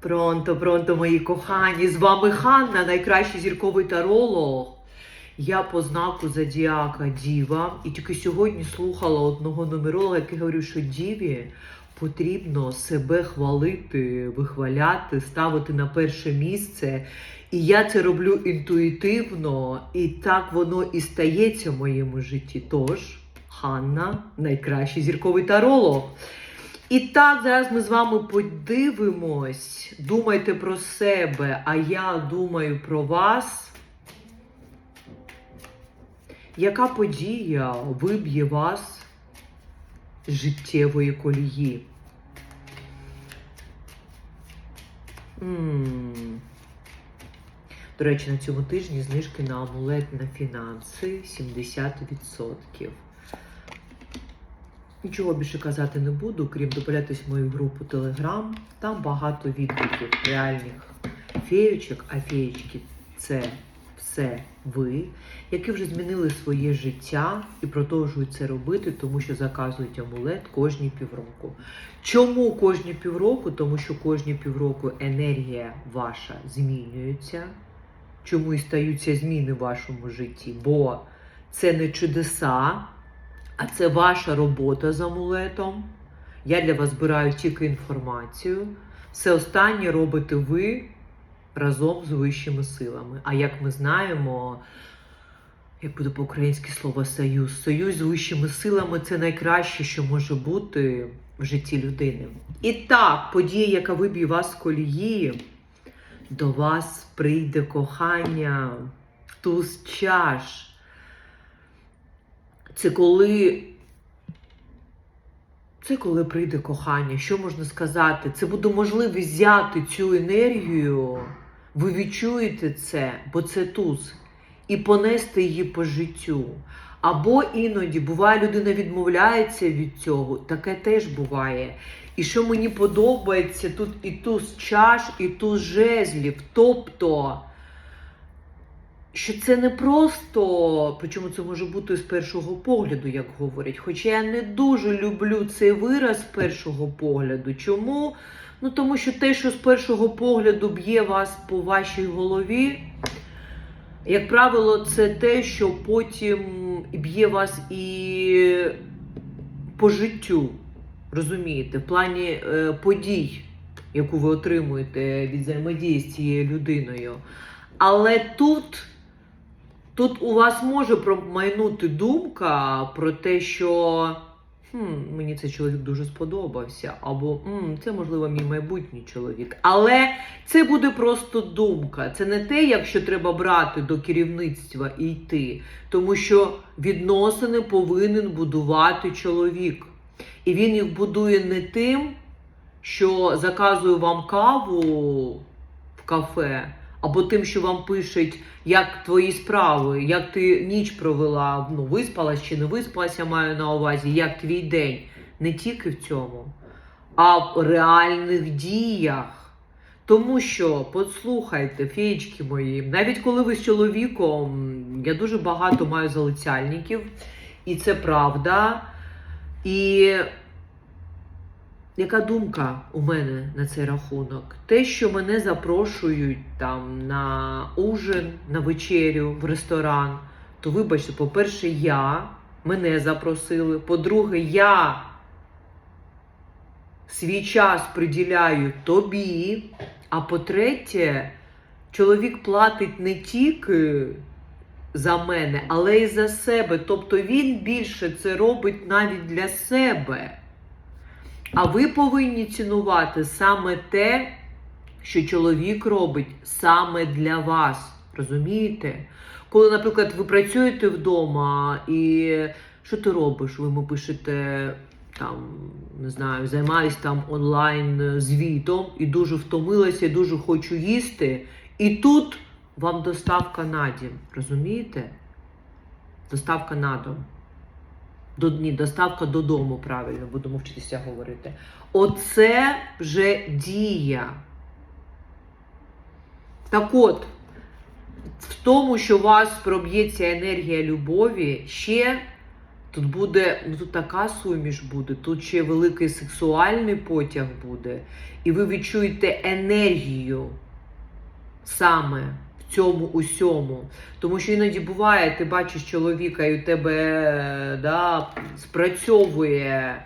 Пронто, пронто, мої кохані! З вами Ханна, найкращий зірковий таролог. Я по знаку Зодіака Діва. І тільки сьогодні слухала одного нумеролога, який говорив, що Діві потрібно себе хвалити, вихваляти, ставити на перше місце. І я це роблю інтуїтивно, і так воно і стається в моєму житті. Тож, Ханна, найкращий зірковий таролог. І так, зараз ми з вами подивимось. Думайте про себе, а я думаю про вас. Яка подія виб'є вас з життєвої колії? м До речі, на цьому тижні знижки на амулет на фінанси 70%. Нічого більше казати не буду, крім дополятись в мою групу Telegram. Там багато відгуків реальних феєчок, а феєчки це все ви, які вже змінили своє життя і продовжують це робити, тому що заказують амулет кожні півроку. Чому кожні півроку? Тому що кожні півроку енергія ваша змінюється. Чому і стаються зміни в вашому житті? Бо це не чудеса. А це ваша робота з амулетом. Я для вас збираю тільки інформацію. Все останнє робите ви разом з вищими силами. А як ми знаємо, як буде по-українськи слово союз, союз з вищими силами це найкраще, що може бути в житті людини. І так, подія, яка виб'є вас з колії, до вас прийде кохання, туз чаш. Це коли. Це коли прийде кохання. Що можна сказати? Це буде можливість взяти цю енергію, ви відчуєте це, бо це туз, і понести її по життю. Або іноді буває, людина відмовляється від цього, таке теж буває. І що мені подобається, тут і туз чаш, і туз жезлів. Тобто що це не просто, причому це може бути з першого погляду, як говорять. Хоча я не дуже люблю цей вираз з першого погляду. Чому? Ну тому що те, що з першого погляду б'є вас по вашій голові, як правило, це те, що потім б'є вас і по життю. Розумієте, в плані е, подій, яку ви отримуєте від взаємодії з цією людиною. Але тут. Тут у вас може промайнути думка про те, що хм, мені цей чоловік дуже сподобався, або «М, це, можливо, мій майбутній чоловік. Але це буде просто думка. Це не те, якщо треба брати до керівництва і йти. Тому що відносини повинен будувати чоловік. І він їх будує не тим, що заказує вам каву в кафе. Або тим, що вам пишуть, як твої справи, як ти ніч провела, ну, виспалась чи не виспалась, я маю на увазі, як твій день. Не тільки в цьому, а в реальних діях. Тому що, послухайте, феєчки мої, навіть коли ви з чоловіком, я дуже багато маю залицяльників, і це правда. І яка думка у мене на цей рахунок? Те, що мене запрошують там на ужин, на вечерю в ресторан, то вибачте, по-перше, я мене запросили. По-друге, я свій час приділяю тобі. А по-третє, чоловік платить не тільки за мене, але й за себе. Тобто він більше це робить навіть для себе. А ви повинні цінувати саме те, що чоловік робить саме для вас. Розумієте? Коли, наприклад, ви працюєте вдома і що ти робиш? Ви йому пишете там, не знаю, займаюсь там онлайн звітом і дуже втомилася, і дуже хочу їсти. І тут вам доставка на дім. Розумієте? Доставка на дом. До, ні, доставка додому, правильно, будемо вчитися говорити. Оце вже дія. Так от, в тому, що у вас проб'ється енергія любові, ще Тут буде, ну тут така суміш буде, тут ще великий сексуальний потяг буде, і ви відчуєте енергію саме цьому усьому. Тому що іноді буває, ти бачиш чоловіка, і у тебе да, спрацьовує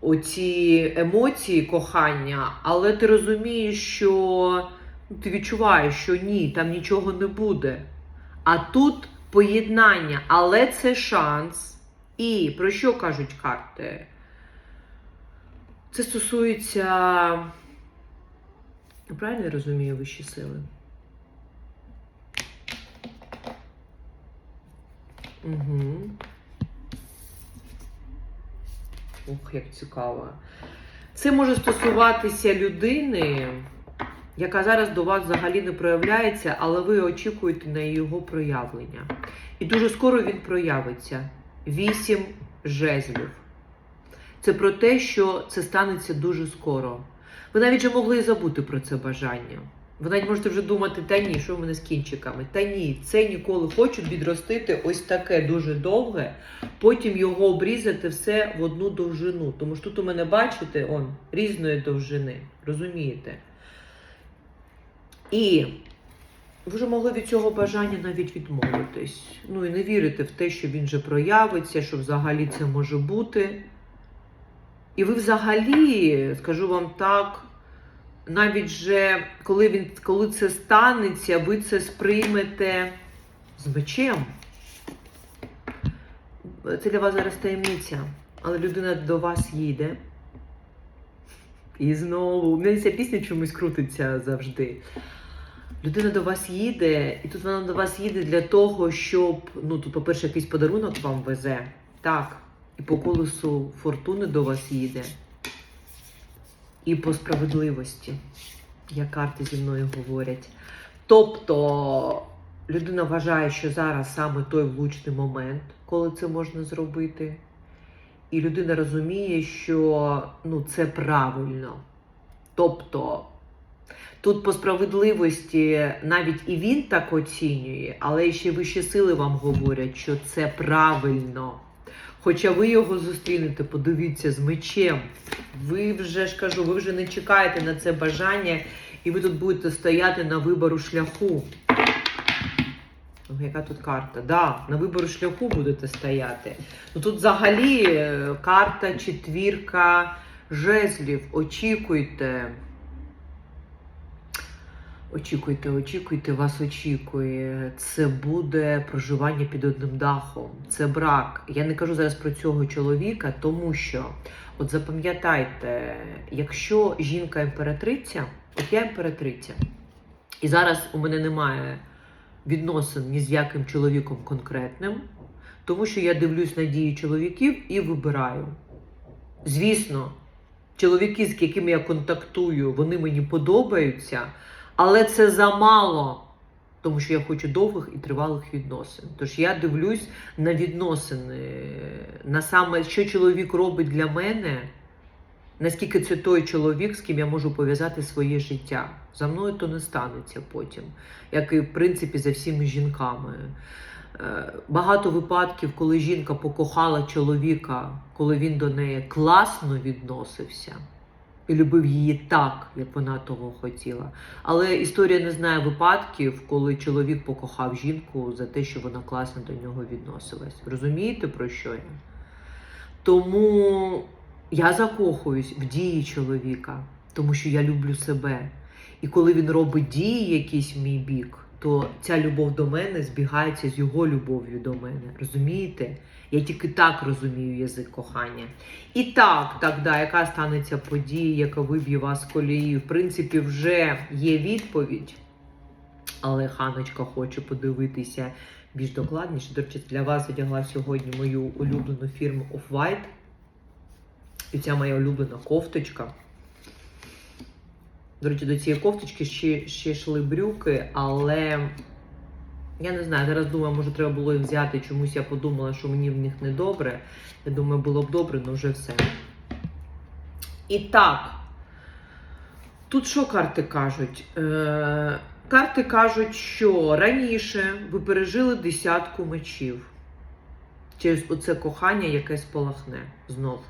оці емоції кохання, але ти розумієш, що ну, ти відчуваєш, що ні, там нічого не буде. А тут поєднання, але це шанс. І про що кажуть карти? Це стосується. Правильно я розумію вищі сили? Угу. Ох, як цікаво. Це може стосуватися людини, яка зараз до вас взагалі не проявляється, але ви очікуєте на його проявлення. І дуже скоро він проявиться. Вісім жезлів. Це про те, що це станеться дуже скоро. Ви навіть вже могли і забути про це бажання. Ви навіть можете вже думати, та ні, що в мене з кінчиками. Та ні, це ніколи хочуть відростити ось таке дуже довге, потім його обрізати все в одну довжину. Тому що тут у мене, бачите, он, різної довжини. Розумієте? І ви вже могли від цього бажання навіть відмовитись. Ну і не вірити в те, що він вже проявиться, що взагалі це може бути. І ви взагалі, скажу вам так, навіть же, коли, він, коли це станеться, ви це сприймете з мечем. Це для вас зараз таємниця, але людина до вас їде. І знову, у мене ця пісня чомусь крутиться завжди. Людина до вас їде, і тут вона до вас їде для того, щоб, ну, тут, по-перше, якийсь подарунок вам везе. Так. І по колесу фортуни до вас їде. І по справедливості, як карти зі мною говорять. Тобто людина вважає, що зараз саме той влучний момент, коли це можна зробити. І людина розуміє, що ну, це правильно. Тобто, тут по справедливості навіть і він так оцінює, але ще вищі сили вам говорять, що це правильно. Хоча ви його зустрінете, подивіться з мечем. Ви вже ж кажу, ви вже не чекаєте на це бажання, і ви тут будете стояти на вибору шляху. Яка тут карта? Да, на вибору шляху будете стояти. Ну тут взагалі е, карта четвірка жезлів. Очікуйте. Очікуйте, очікуйте, вас очікує. Це буде проживання під одним дахом. Це брак. Я не кажу зараз про цього чоловіка, тому що, от запам'ятайте, якщо жінка імператриця, от я імператриця, і зараз у мене немає відносин ні з яким чоловіком конкретним, тому що я дивлюсь на дії чоловіків і вибираю. Звісно, чоловіки, з якими я контактую, вони мені подобаються. Але це замало, тому що я хочу довгих і тривалих відносин. Тож я дивлюсь на відносини, на саме, що чоловік робить для мене, наскільки це той чоловік, з ким я можу пов'язати своє життя. За мною то не станеться потім, як і в принципі за всіми жінками. Е, Багато випадків, коли жінка покохала чоловіка, коли він до неї класно відносився і любив її так, як вона того хотіла. Але історія не знає випадків, коли чоловік покохав жінку за те, що вона класно до нього відносилась. Розумієте, про що я? Тому я закохуюсь в дії чоловіка, тому що я люблю себе. І коли він робить дії якісь в мій бік, то ця любов до мене збігається з його любов'ю до мене. Розумієте? Я тільки так розумію язик кохання. І так, так, яка станеться подія, яка виб'є вас колії. В принципі, вже є відповідь. Але Ханочка хоче подивитися більш докладніше. До речі, для вас одягла сьогодні мою улюблену фірму Off-White. І ця моя улюблена кофточка. До речі, до цієї кофточки ще, ще йшли брюки, але я не знаю, зараз думаю, може треба було їх взяти. Чомусь я подумала, що мені в них не добре. Я думаю, було б добре, але вже все. І так, тут що карти кажуть? Е, карти кажуть, що раніше ви пережили десятку мечів. через оце кохання, яке спалахне знов.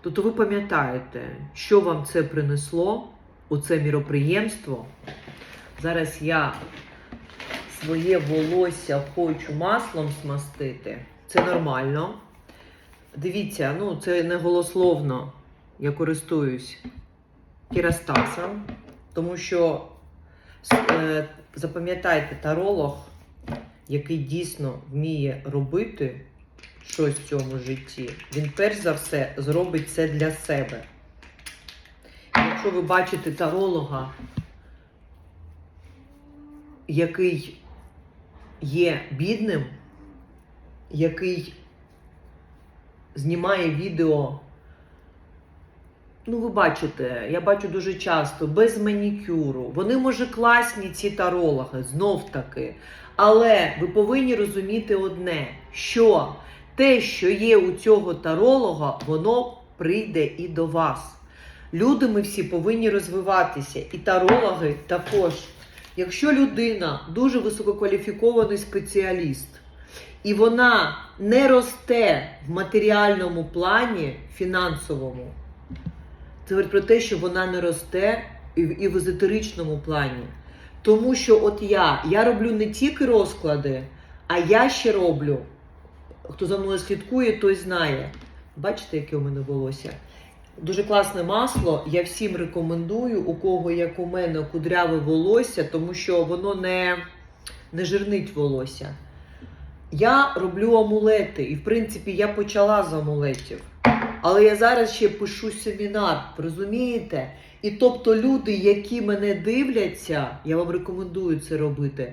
Тобто ви пам'ятаєте, що вам це принесло, оце міроприємство. Зараз я своє волосся хочу маслом смастити. Це нормально. Дивіться, ну це не голословно. Я користуюсь кірастасом, тому що е, запам'ятайте, таролог, який дійсно вміє робити щось в цьому житті, він перш за все зробить це для себе. Якщо ви бачите таролога, який є бідним, який знімає відео. Ну, ви бачите, я бачу дуже часто, без манікюру. Вони, може, класні, ці тарологи, знов таки. Але ви повинні розуміти одне: що те, що є у цього таролога, воно прийде і до вас. Люди ми всі повинні розвиватися, і тарологи також. Якщо людина дуже висококваліфікований спеціаліст, і вона не росте в матеріальному плані, фінансовому, це говорить про те, що вона не росте і в, езотеричному плані. Тому що от я, я роблю не тільки розклади, а я ще роблю. Хто за мною слідкує, той знає. Бачите, яке у мене волосся? Дуже класне масло. Я всім рекомендую, у кого як у мене кудряве волосся, тому що воно не, не жирнить волосся. Я роблю амулети, і в принципі я почала з амулетів. Але я зараз ще пишу семінар, розумієте? І тобто люди, які мене дивляться, я вам рекомендую це робити.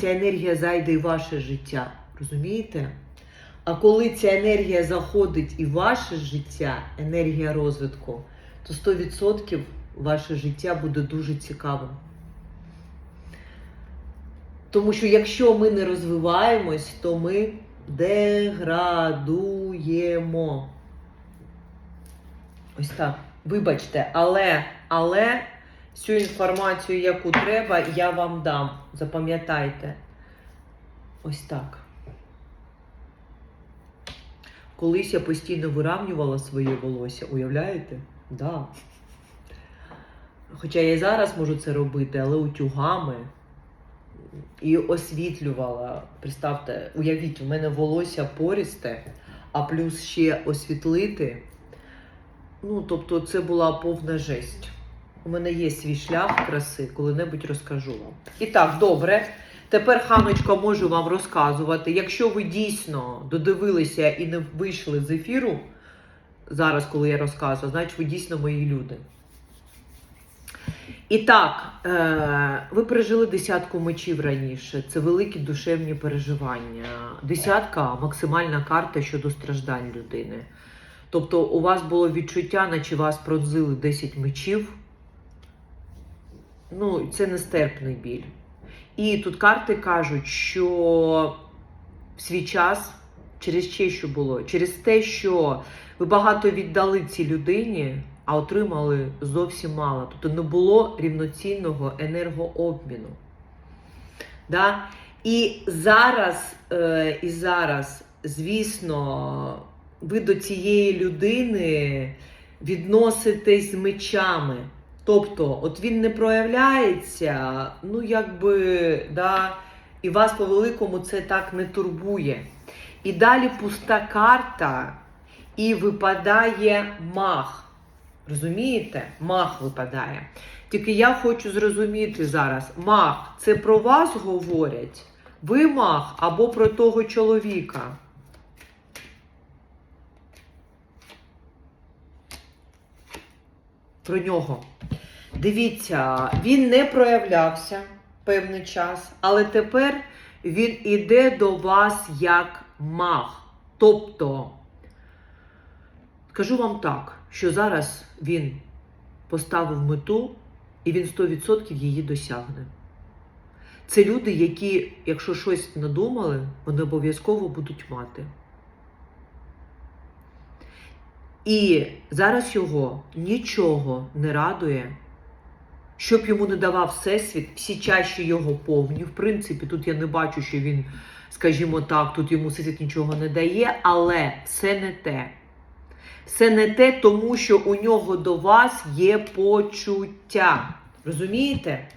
Ця енергія зайде і в ваше життя. Розумієте? А коли ця енергія заходить і ваше життя, енергія розвитку, то 100% ваше життя буде дуже цікавим. Тому що якщо ми не розвиваємось, то ми деградуємо. Ось так. Вибачте, але, але всю інформацію, яку треба, я вам дам. Запам'ятайте. Ось так. Колись я постійно виравнювала своє волосся, уявляєте? Да. Хоча я і зараз можу це робити, але утюгами і освітлювала. Представте, уявіть, у мене волосся пористе, а плюс ще освітлити. Ну, тобто, це була повна жесть. У мене є свій шлях краси, коли-небудь розкажу вам. І так, добре. Тепер ханочка можу вам розказувати. Якщо ви дійсно додивилися і не вийшли з ефіру, зараз, коли я розказую, значить ви дійсно мої люди. І так, е, ви пережили десятку мечів раніше. Це великі душевні переживання. Десятка максимальна карта щодо страждань людини. Тобто, у вас було відчуття, наче вас пронзили 10 мечів. Ну, це нестерпний біль. І тут карти кажуть, що в свій час, через ще що було, через те, що ви багато віддали цій людині, а отримали зовсім мало. Тобто не було рівноцінного енергообміну. Да? І зараз, е, і зараз, звісно, ви до цієї людини відноситесь з мечами. Тобто, от він не проявляється, ну якби, да, і вас по великому це так не турбує. І далі пуста карта, і випадає мах. Розумієте? Мах випадає. Тільки я хочу зрозуміти зараз: мах це про вас говорять? Ви мах або про того чоловіка? Про нього. Дивіться, він не проявлявся певний час, але тепер він іде до вас як мах. Тобто, скажу вам так, що зараз він поставив мету і він 100% її досягне. Це люди, які, якщо щось надумали, вони обов'язково будуть мати. І зараз його нічого не радує, щоб йому не давав всесвіт, всі чаші його повні. В принципі, тут я не бачу, що він, скажімо так, тут йому всесвіт нічого не дає, але все не те. Все не те, тому що у нього до вас є почуття. Розумієте?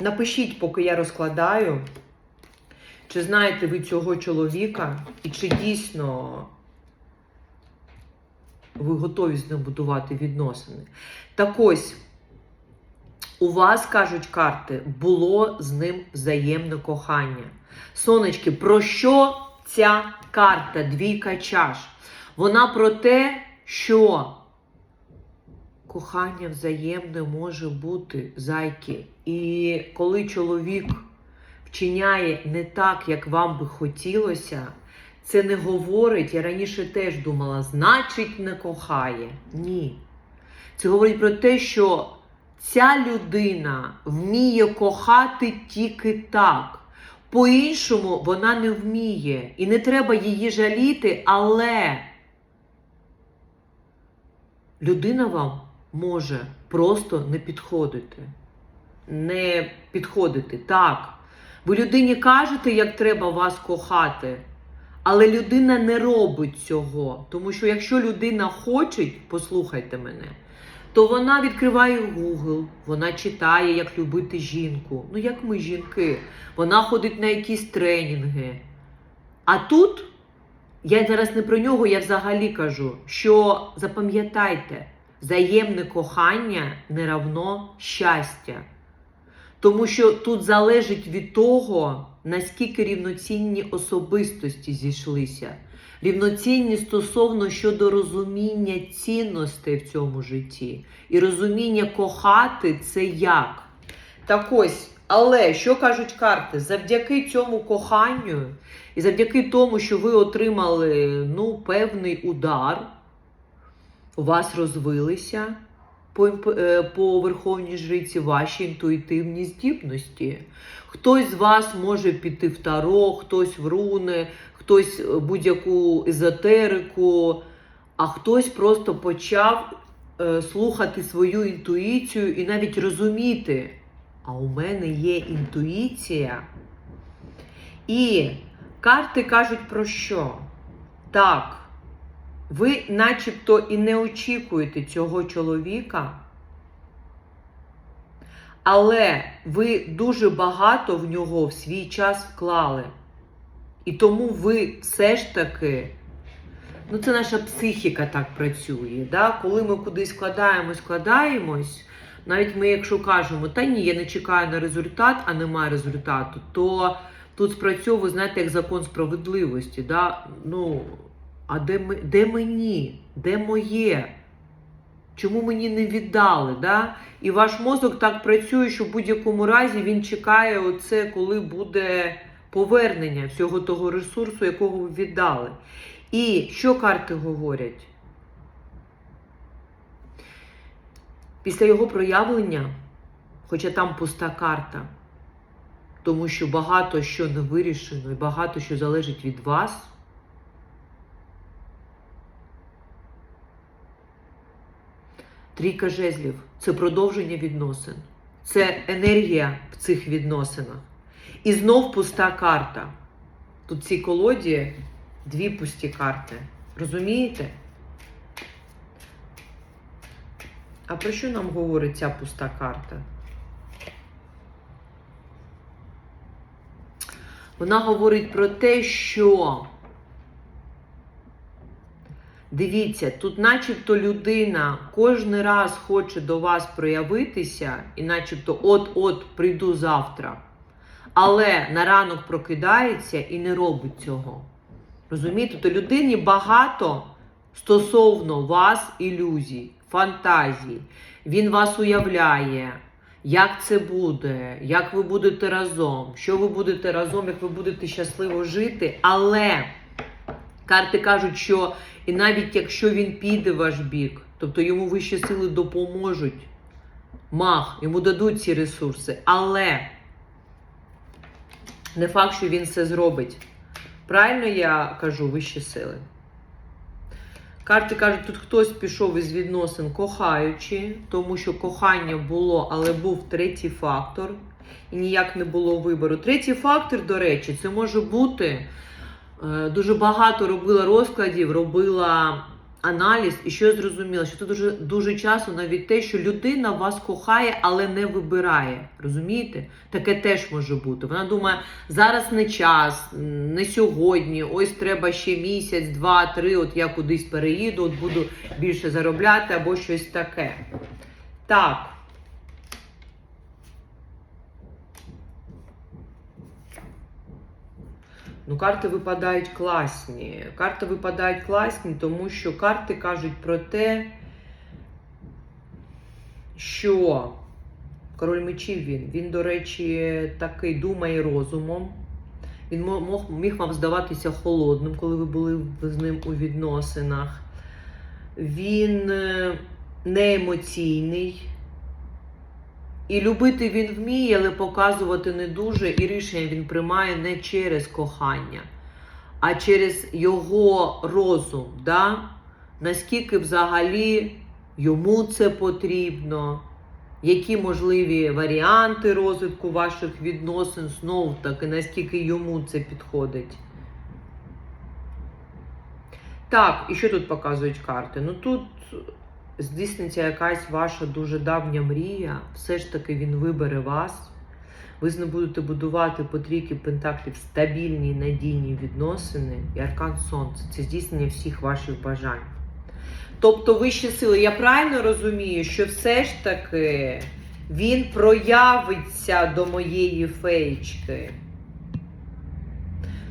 Напишіть, поки я розкладаю, чи знаєте ви цього чоловіка, і чи дійсно ви готові з ним будувати відносини. Так ось, у вас, кажуть карти, було з ним взаємне кохання. Сонечки, про що ця карта, двійка чаш? Вона про те, що кохання взаємне може бути зайки. І коли чоловік вчиняє не так, як вам би хотілося, це не говорить, я раніше теж думала, значить, не кохає. Ні. Це говорить про те, що ця людина вміє кохати тільки так. По-іншому вона не вміє. І не треба її жаліти, але людина вам може просто не підходити. Не підходити. Так. Ви людині кажете, як треба вас кохати, але людина не робить цього. Тому що якщо людина хоче, послухайте мене, то вона відкриває Google, вона читає, як любити жінку. Ну, як ми, жінки, вона ходить на якісь тренінги. А тут, я зараз не про нього, я взагалі кажу, що запам'ятайте, взаємне кохання не равно щастя. Тому що тут залежить від того, наскільки рівноцінні особистості зійшлися. Рівноцінні стосовно щодо розуміння цінностей в цьому житті. І розуміння кохати це як. Так ось, але що кажуть карти? Завдяки цьому коханню, і завдяки тому, що ви отримали ну, певний удар, у вас розвилися по, е, по верховній жриці ваші інтуїтивні здібності. Хтось з вас може піти в таро, хтось в руни, хтось е, будь-яку езотерику, а хтось просто почав е, слухати свою інтуїцію і навіть розуміти, а у мене є інтуїція. І карти кажуть про що? Так, ви начебто і не очікуєте цього чоловіка, але ви дуже багато в нього в свій час вклали. І тому ви все ж таки, ну це наша психіка так працює. Да? Коли ми кудись складаємось, складаємось, навіть ми, якщо кажемо, та ні, я не чекаю на результат, а немає результату, то тут спрацьовує, знаєте, як закон справедливості. Да? Ну, а де, де мені? Де моє? Чому мені не віддали? Да? І ваш мозок так працює, що в будь-якому разі він чекає оце, коли буде повернення всього того ресурсу, якого ви віддали. І що карти говорять? Після його проявлення, хоча там пуста карта, тому що багато що не вирішено і багато що залежить від вас. Трійка жезлів це продовження відносин, це енергія в цих відносинах. І знов пуста карта. Тут в цій колоді дві пусті карти. Розумієте? А про що нам говорить ця пуста карта? Вона говорить про те, що Дивіться, тут начебто людина кожен раз хоче до вас проявитися, і начебто от-от прийду завтра. Але на ранок прокидається і не робить цього. Розумієте? То людині багато стосовно вас ілюзій, фантазій. Він вас уявляє, як це буде, як ви будете разом, що ви будете разом, як ви будете щасливо жити. Але карти кажуть, що і навіть якщо він піде в ваш бік, тобто йому вищі сили допоможуть, мах, йому дадуть ці ресурси, але не факт, що він це зробить. Правильно я кажу вищі сили? Карти кажуть, тут хтось пішов із відносин кохаючи, тому що кохання було, але був третій фактор, і ніяк не було вибору. Третій фактор, до речі, це може бути дуже багато робила розкладів, робила аналіз, і що я зрозуміла, що це дуже, дуже часто навіть те, що людина вас кохає, але не вибирає. Розумієте? Таке теж може бути. Вона думає, зараз не час, не сьогодні, ось треба ще місяць, два, три, от я кудись переїду, от буду більше заробляти або щось таке. Так. Ну, карти випадають класні. Карти випадають класні, тому що карти кажуть про те, що король мечів він, він, до речі, такий думає розумом. Він мог, міг вам здаватися холодним, коли ви були з ним у відносинах. Він е, не емоційний. І любити він вміє, але показувати не дуже, і рішення він приймає не через кохання, а через його розум. Да? Наскільки взагалі йому це потрібно, які можливі варіанти розвитку ваших відносин, знов таки, наскільки йому це підходить. Так, і що тут показують карти? Ну тут здійсниться якась ваша дуже давня мрія, все ж таки він вибере вас. Ви з ним будете будувати по трійки пентаклів стабільні, надійні відносини і аркан сонця. Це здійснення всіх ваших бажань. Тобто вищі сили, я правильно розумію, що все ж таки він проявиться до моєї феєчки.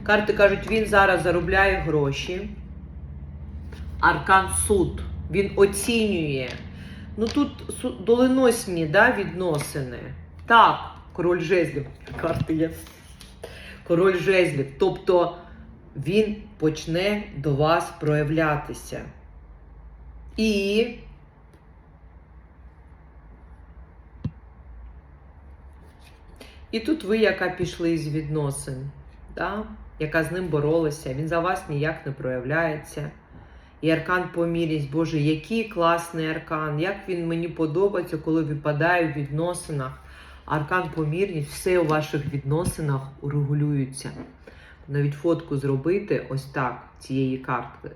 Карти кажуть, він зараз заробляє гроші. Аркан суд. Він оцінює. Ну тут доленосні да, відносини. Так, король жезлів. Карти є. Король жезлів. Тобто він почне до вас проявлятися. І І тут ви, яка пішли з відносин, да? яка з ним боролася, він за вас ніяк не проявляється. І аркан помірність, Боже, який класний аркан, як він мені подобається, коли випадає в відносинах. Аркан помірність, все у ваших відносинах урегулюється. Навіть фотку зробити ось так, цієї картки.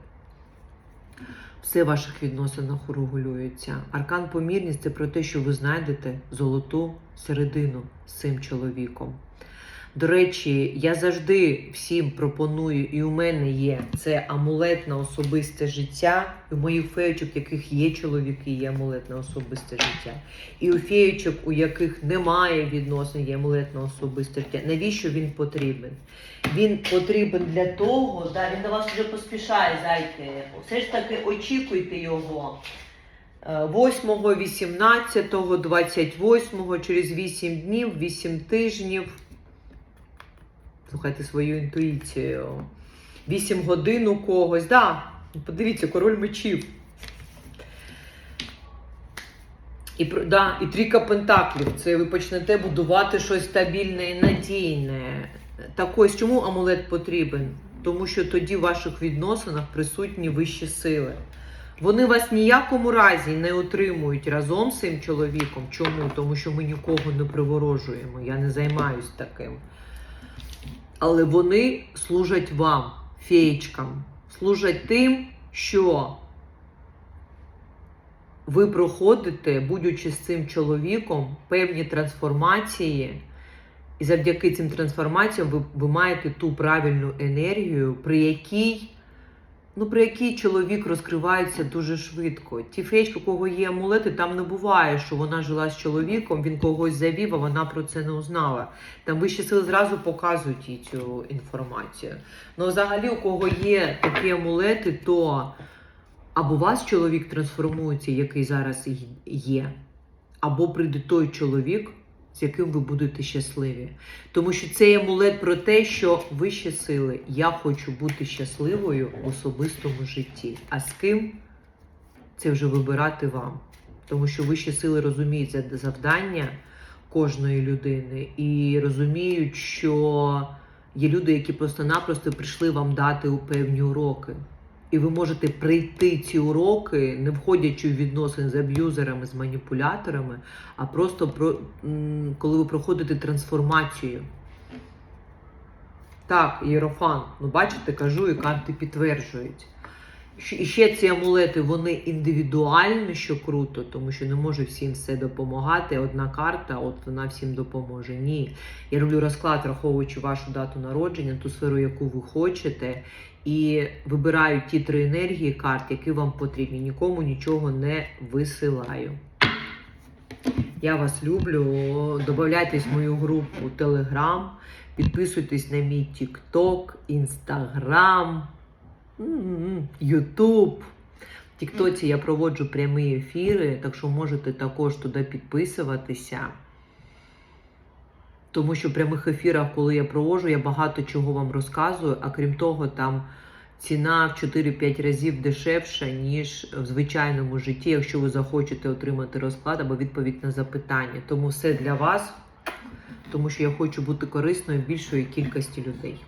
Все в ваших відносинах урегулюється. Аркан помірність це про те, що ви знайдете золоту середину з цим чоловіком. До речі, я завжди всім пропоную, і у мене є це амулет на особисте життя. У моїх феєчок, яких є чоловіки, є амулет на особисте життя. І у феєчок, у яких немає відносин, є амулет на особисте життя. Навіщо він потрібен? Він потрібен для того, да, він до вас вже поспішає, зайки. Все ж таки очікуйте його. Е, 8, 18, 28, через 8 днів, 8 тижнів. Слухайте свою інтуїцію. 8 годин у когось. Да, подивіться, король мечів. І, да, і трійка пентаклів. Це ви почнете будувати щось стабільне і надійне. Так ось чому амулет потрібен? Тому що тоді в ваших відносинах присутні вищі сили. Вони вас ніякому разі не отримують разом з цим чоловіком. Чому? Тому що ми нікого не приворожуємо. Я не займаюсь таким. Але вони служать вам, феєчкам, служать тим, що ви проходите, будучи з цим чоловіком, певні трансформації, і завдяки цим трансформаціям ви, ви маєте ту правильну енергію, при якій, ну, при якій чоловік розкривається дуже швидко. Ті феєчки, у кого є амулети, там не буває, що вона жила з чоловіком, він когось завів, а вона про це не узнала. Там вищі сили зразу показують їй цю інформацію. Ну, взагалі, у кого є такі амулети, то або вас чоловік трансформується, який зараз є, або прийде той чоловік, з яким ви будете щасливі. Тому що цей амулет про те, що вищі сили, я хочу бути щасливою в особистому житті. А з ким це вже вибирати вам. Тому що вищі сили розуміють завдання кожної людини і розуміють, що Є люди, які просто-напросто прийшли вам дати певні уроки. І ви можете прийти ці уроки, не входячи в відносини з аб'юзерами, з маніпуляторами, а просто про, коли ви проходите трансформацію. Так, Єрофан, ну бачите, кажу, і карти підтверджують. І ще ці амулети, вони індивідуальні, що круто, тому що не може всім все допомагати. Одна карта, от вона всім допоможе. Ні. Я роблю розклад, враховуючи вашу дату народження, ту сферу, яку ви хочете, і вибираю ті три енергії карт, які вам потрібні. Нікому нічого не висилаю. Я вас люблю. Добавляйтесь в мою групу Telegram, підписуйтесь на мій TikTok, Instagram, YouTube. В Тіктоці я проводжу прямі ефіри, так що можете також туди підписуватися. Тому що в прямих ефірах, коли я проводжу, я багато чого вам розказую, а крім того, там ціна в 4-5 разів дешевша, ніж в звичайному житті, якщо ви захочете отримати розклад або відповідь на запитання. Тому все для вас, тому що я хочу бути корисною більшої кількості людей.